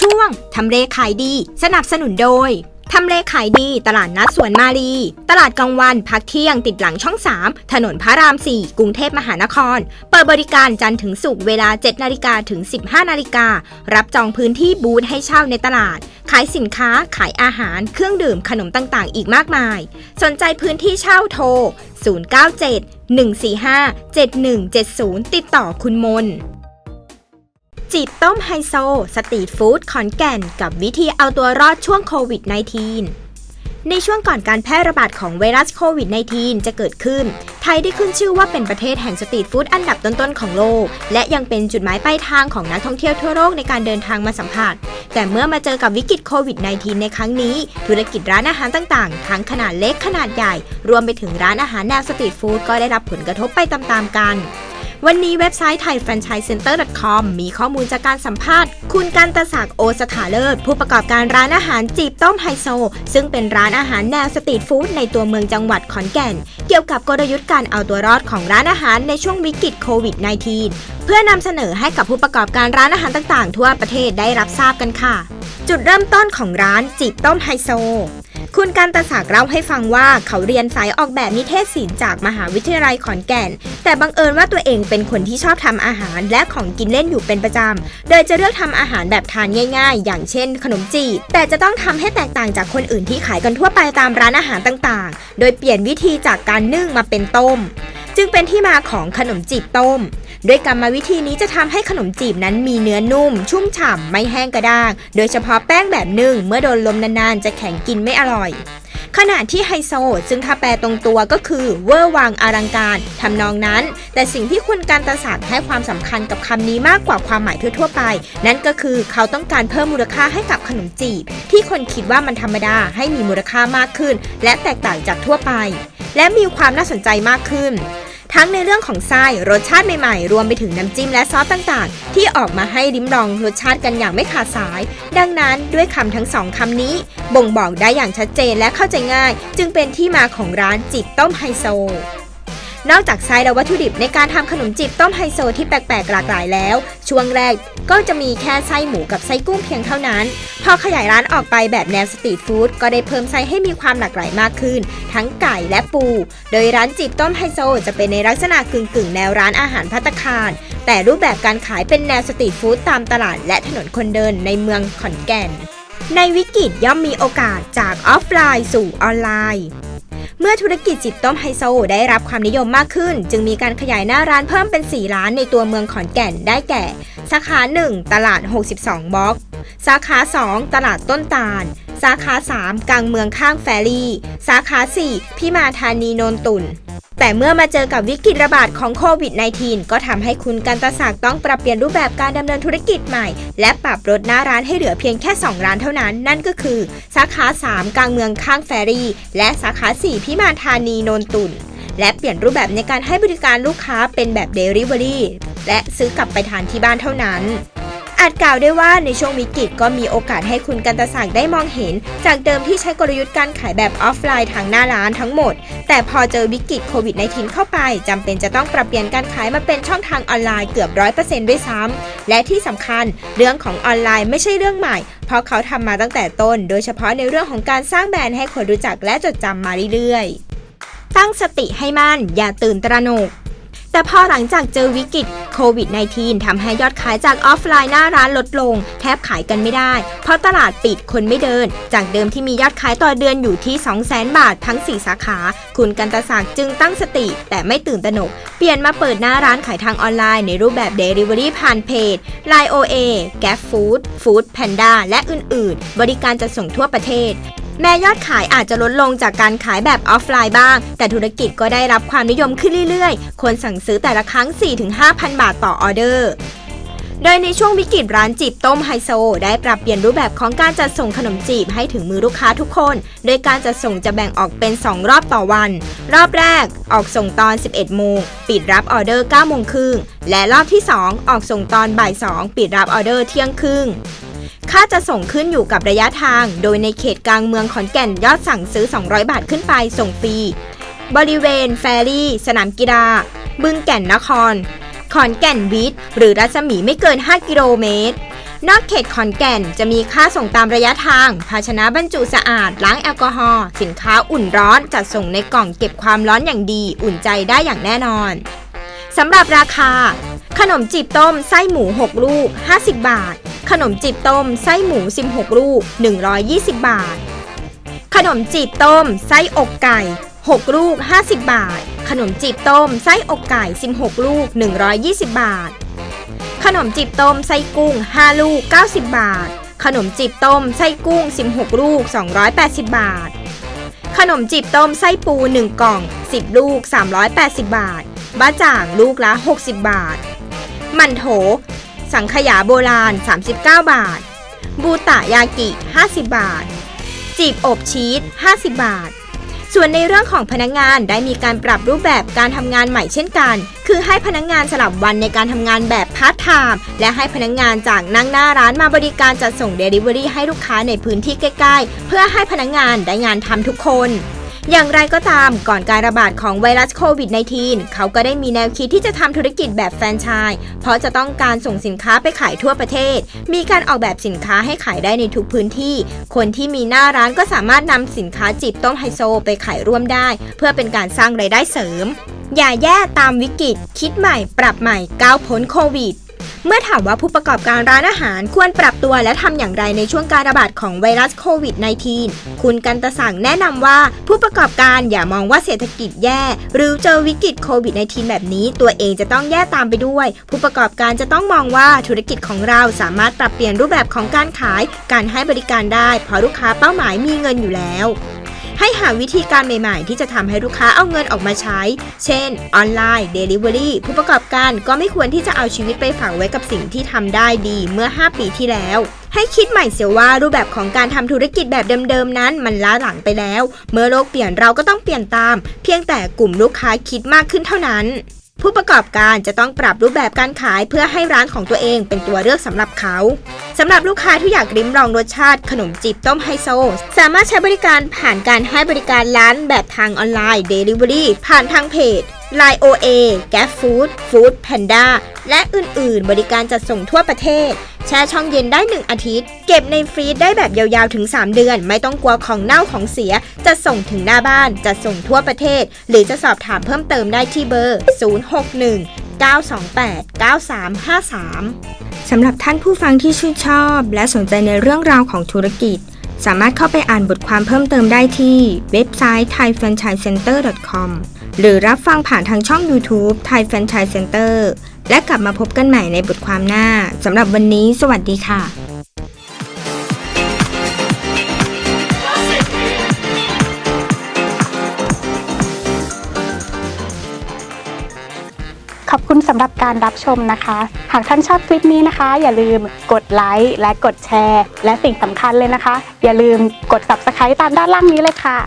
ช่วงทำเลขายดี สนับสนุนโดยทำเลขายดีตลาดนัดสวนมารีตลาดกลางวันพักเที่ยงติดหลังช่อง 3 ถนนพระราม 4 กรุงเทพมหานคร เปิดบริการจันทร์ถึงศุกร์เวลา 7 นาฬิกาถึง 15 นาฬิกา รับจองพื้นที่บูธให้เช่าในตลาด ขายสินค้า ขายอาหาร เครื่องดื่มขนมต่างๆ อีกมากมาย สนใจพื้นที่เช่าโทร 097 145 7170 ติดต่อคุณมน จีบต้มไฮโซ สตรีทฟู้ดขอนแก่น กับวิธีเอาตัวรอดช่วงโควิด -19 ในช่วงก่อนการแพร่ระบาดของไวรัสโควิด -19 จะเกิดขึ้น ไทยได้ขึ้นชื่อว่าเป็นประเทศแห่งสตรีทฟู้ดอันดับต้นๆของโลก และยังเป็นจุดหมายปลายทางของนักท่องเที่ยวทั่วโลกในการเดินทางมาสัมผัส แต่เมื่อมาเจอกับวิกฤตโควิด -19 ในครั้งนี้ ธุรกิจร้านอาหารต่างๆ ทั้งขนาดเล็กขนาดใหญ่ รวมไปถึงร้านอาหารแนวสตรีทฟู้ดก็ได้รับผลกระทบไปตามๆกัน วันนี้เว็บไซต์ไทย f r a n c h i s e Center com มีข้อมูลจากการสัมภาษณ์ คุณกันตศักดิ์โอสถาเลิศ ผู้ประกอบการร้านอาหารจีบต้มไฮโซ ซึ่งเป็นร้านอาหารแนวสตรีทฟู้ดในตัวเมืองจังหวัดขอนแก่น เกี่ยวกับกลยุทธ์การเอาตัวรอดของร้านอาหารในช่วงวิกฤตโควิด -19 เพื่อนำเสนอให้กับผู้ประกอบการร้านอาหารต่างๆ ทั่วประเทศได้รับทราบกันค่ะ จุดเริ่มต้นของร้านจีบต้มไฮโซ คุณการตศักดิ์เล่าให้ฟังว่าเขาเรียนสายออกแบบนิเทศศิลป์จากมหาวิทยาลัยขอนแก่น แต่บังเอิญว่าตัวเองเป็นคนที่ชอบทำอาหารและของกินเล่นอยู่เป็นประจำ โดยจะเลือกทำอาหารแบบทานง่าย ๆ อย่างเช่น ขนมจีบ แต่จะต้องทำให้แตกต่างจากคนอื่นที่ขายกันทั่วไปตามร้านอาหารต่างๆ โดยเปลี่ยนวิธีจากการนึ่งมาเป็นต้ม จึงเป็นที่มาของขนมจีบต้ม ด้วยกรรมวิธีนี้จะทำให้ขนมจีบนั้นมีเนื้อนุ่ม ชุ่มฉ่ำไม่แห้งกระด้าง โดยเฉพาะแป้งแบบนึ่งเมื่อโดนลมนานๆ จะแข็งกินไม่อร่อย ขณะที่ไฮโซซึ่งถ้าแปลตรงตัวก็คือเวอร์วังอลังการทำนองนั้น แต่สิ่งที่คุณการตศาสตร์ให้ความสำคัญกับคำนี้มากกว่าความหมายทั่วๆไป นั่นก็คือเขาต้องการเพิ่มมูลค่าให้กับขนมจีบ ที่คนคิดว่ามันธรรมดาให้มีมูลค่ามากขึ้น และแตกต่างจากทั่วไป และมีความน่าสนใจมากขึ้น ทั้งในเรื่องของไส้รสชาติใหม่ๆ รวมไปถึงน้ำจิ้มและซอสต่างๆ ที่ออกมาให้ริมลองรสชาติกันอย่างไม่ขาดสาย ดังนั้นด้วยคำทั้งสองคำนี้ บ่งบอกได้อย่างชัดเจนและเข้าใจง่าย จึงเป็นที่มาของร้านจิบต้มไฮโซ นอกจากไส้และวัตถุดิบในการทำขนมจีบต้มไฮโซที่แปลกๆหลากหลายแล้ว ช่วงแรกก็จะมีแค่ไส้หมูกับไส้กุ้งเพียงเท่านั้น พอขยายร้านออกไปแบบแนวสตรีทฟู้ดก็ได้เพิ่มไส้ให้มีความหลากหลายมากขึ้น ทั้งไก่และปู โดยร้านจีบต้มไฮโซจะเป็นในลักษณะกึ่งๆ แนวร้านอาหารพัตตาคาร แต่รูปแบบการขายเป็นแนวสตรีทฟู้ดตามตลาดและถนนคนเดินในเมืองขอนแก่น ในวิกฤตย่อมมีโอกาสจากออฟไลน์สู่ออนไลน์ เมื่อธุรกิจจิบต้มไฮโซได้รับความนิยมมากขึ้น จึงมีการขยายหน้าร้านเพิ่มเป็น 4 ร้านในตัวเมืองขอนแก่นได้แก่ สาขา 1 ตลาด 62 บล็อก สาขา 2 ตลาดต้นตาล สาขา 3 กลางเมืองข้างแฟรี่ สาขา 4 พิมาธานีโนนตุน แต่เมื่อมาเจอกับวิกฤตระบาดของโควิด -19 ก็ทำให้คุณกันตศักดิ์ต้องปรับเปลี่ยนรูปแบบการดำเนินธุรกิจใหม่ และปรับลดหน้าร้านให้เหลือเพียงแค่ 2 ร้านเท่านั้น นั่นก็คือ สาขา 3 กลางเมืองข้างแฟรี่และสาขา 4 พิมานธานีโนนตุนและเปลี่ยนรูปแบบในการให้บริการลูกค้าเป็นแบบ Delivery และซื้อกลับไปทานที่บ้านเท่านั้น อาจกล่าวได้ว่าในช่วงวิกฤตก็มีโอกาสให้คุณกันตศักดิ์ได้มองเห็น จากเดิมที่ใช้กลยุทธ์การขายแบบออฟไลน์ทางหน้าร้านทั้งหมด แต่พอเจอวิกฤตโควิด -19 เข้าไปจำเป็นจะต้องปรับเปลี่ยนการขายมาเป็นช่องทางออนไลน์เกือบร้อยเปอร์เซ็นต์ด้วยซ้ำและที่สำคัญเรื่องของออนไลน์ไม่ใช่เรื่องใหม่ เพราะเขาทำมาตั้งแต่ต้น โดยเฉพาะในเรื่องของการสร้างแบรนด์ให้คนรู้จักและจดจำมาเรื่อยๆ ตั้งสติให้มั่นอย่าตื่นตระหนก แต่พอหลังจากเจอวิกฤตโควิด -19 ทำให้ยอดขายจากออฟไลน์หน้าร้านลดลง แทบขายกันไม่ได้ เพราะตลาดปิดคนไม่เดิน จากเดิมที่มียอดขายต่อเดือนอยู่ที่ 200,000 บาททั้ง 4 สาขา คุณกันตศักดิ์จึงตั้งสติ แต่ไม่ตื่นตระหนก เปลี่ยนมาเปิดหน้าร้านขายทางออนไลน์ในรูปแบบ Delivery ผ่านเพจ Line OA Gap Food Food Panda และอื่น ๆ บริการจะส่งทั่วประเทศ แม้ยอดขายอาจจะลดลงจากการขายแบบออฟไลน์บ้าง แต่ธุรกิจก็ได้รับความนิยมขึ้นเรื่อยๆ คนสั่งซื้อแต่ละครั้ง 4-5,000 บาทต่อออเดอร์ โดยในช่วงวิกฤตร้านจีบต้มไฮโซ ได้ปรับเปลี่ยนรูปแบบของการจัดส่งขนมจีบให้ถึงมือลูกค้าทุกคน โดยการจัดส่งจะแบ่งออกเป็น 2 รอบต่อวัน รอบแรกออกส่งตอน 11 โมง ปิดรับออเดอร์9โมงครึ่ง และรอบที่ 2 ออกส่งตอนบ่าย 2 ปิดรับออเดอร์เที่ยงครึ่ง ค่าจะส่งขึ้นอยู่กับระยะทาง โดยในเขตกลางเมืองขอนแก่นยอดสั่งซื้อ 200 บาทขึ้นไปส่งฟรี บริเวณ แฟรี่ สนามกีฬา บึงแก่นนคร ขอนแก่นวิทย์ หรือรัศมีไม่เกิน 5 กิโลเมตร นอกเขตขอนแก่นจะมีค่าส่งตามระยะทาง ภาชนะบรรจุสะอาด ล้างแอลกอฮอล์ สินค้าอุ่นร้อน จัดส่งในกล่องเก็บความร้อนอย่างดี อุ่นใจได้อย่างแน่นอนสำหรับราคา ขนมจีบต้มไส้หมู 6 ลูก 50 บาท ขนมจีบต้มไส้หมู 16 ลูก 120 บาท ขนมจีบต้ม ไส้อกไก่ 6 ลูก 50 บาท ขนมจีบต้ม ไส้อกไก่ 16 ลูก 120 บาท ขนมจีบต้มไส้กุ้ง 5 ลูก 90 บาท ขนมจีบต้มไส้กุ้ง 16 ลูก 280 บาท ขนมจีบต้มไส้ปู 1 กล่อง 10 ลูก 380 บาท บ้าจ่างลูกละ 60 บาท มันโถ สังขยาโบราณ 39 บาท บูตะยากิ 50 บาท จีบอบชีส 50 บาท ส่วนในเรื่องของพนักงานได้มีการปรับรูปแบบการทำงานใหม่เช่นกัน คือให้พนักงานสลับวันในการทำงานแบบพาร์ทไทม์และให้พนักงานจากนั่งหน้าร้านมาบริการจัดส่งเดลิเวอรี่ให้ลูกค้าในพื้นที่ใกล้ ๆ เพื่อให้พนักงานได้งานทำทุกคน อย่างไรก็ตามก่อนการระบาดของไวรัสโควิด -19 เขาก็ได้มีแนวคิดที่จะทำธุรกิจแบบแฟรนไชส์เพราะจะต้องการส่งสินค้าไปขายทั่วประเทศ มีการออกแบบสินค้าให้ขายได้ในทุกพื้นที่ คนที่มีหน้าร้านก็สามารถนำสินค้าจีบต้มไฮโซไปขายร่วมได้ เพื่อเป็นการสร้างรายได้เสริม อย่าแย่ตามวิกฤต คิดใหม่ปรับใหม่ก้าวพ้นโควิด เมื่อถามว่าผู้ประกอบการร้านอาหารควรปรับตัวและทำอย่างไรในช่วงการระบาดของไวรัสโควิด -19 คุณกันตสั่งแนะนำว่าผู้ประกอบการอย่ามองว่าเศรษฐกิจแย่ หรือเจอวิกฤตโควิด -19 แบบนี้ ตัวเองจะต้องแย่ตามไปด้วย ผู้ประกอบการจะต้องมองว่าธุรกิจของเราสามารถปรับเปลี่ยนรูปแบบของการขาย การให้บริการได้ เพราะลูกค้าเป้าหมายมีเงินอยู่แล้ว ให้หาวิธีการใหม่ๆ ที่จะทำให้ลูกค้าเอาเงินออกมาใช้ เช่น ออนไลน์ Delivery ผู้ประกอบการก็ไม่ควรที่จะเอาชีวิตไปฝากไว้กับสิ่งที่ทำได้ดีเมื่อ 5 ปีที่แล้วให้คิดใหม่เสียว่ารูปแบบของการทำธุรกิจแบบเดิมๆนั้น มันล้าหลังไปแล้ว เมื่อโลกเปลี่ยนเราก็ต้องเปลี่ยนตาม เพียงแต่กลุ่มลูกค้าคิดมากขึ้นเท่านั้น ผู้ประกอบการจะต้องปรับรูปแบบการขายเพื่อให้ร้านของตัวเองเป็นตัวเลือกสำหรับเขาสำหรับลูกค้าที่อยากริมลองรสชาติขนมจีบต้มไฮโซ สามารถใช้บริการผ่านการให้บริการร้านแบบทางออนไลน์ Delivery ผ่านทางเพจ Line OA g a p Food Food Panda และอื่น ๆ บริการจัดส่งทั่วประเทศ แช่ช่องเย็นได้ 1 อาทิตย์ เก็บในฟรีซได้แบบยาวๆถึง 3 เดือน ไม่ต้องกลัวของเน่าของเสีย จะส่งถึงหน้าบ้าน จะส่งทั่วประเทศ หรือจะสอบถามเพิ่มเติมได้ที่เบอร์ 061 928 9353 สำหรับท่านผู้ฟังที่ชื่นชอบ และสนใจในเรื่องราวของธุรกิจ สามารถเข้าไปอ่านบทความเพิ่มเติมได้ที่เว็บไซต์ thaifranchisecenter.com หรือรับฟังผ่านทางช่อง YouTube Thai Franchise Center และกลับมาพบกันใหม่ในบทความหน้าสำหรับวันนี้ สวัสดีค่ะขอบคุณสำหรับการรับชมนะคะ หากท่านชอบคลิปนี้นะคะ อย่าลืมกดไลค์และกดแชร์ และสิ่งสำคัญเลยนะคะ อย่าลืมกด subscribe ตามด้านล่างนี้เลยค่ะ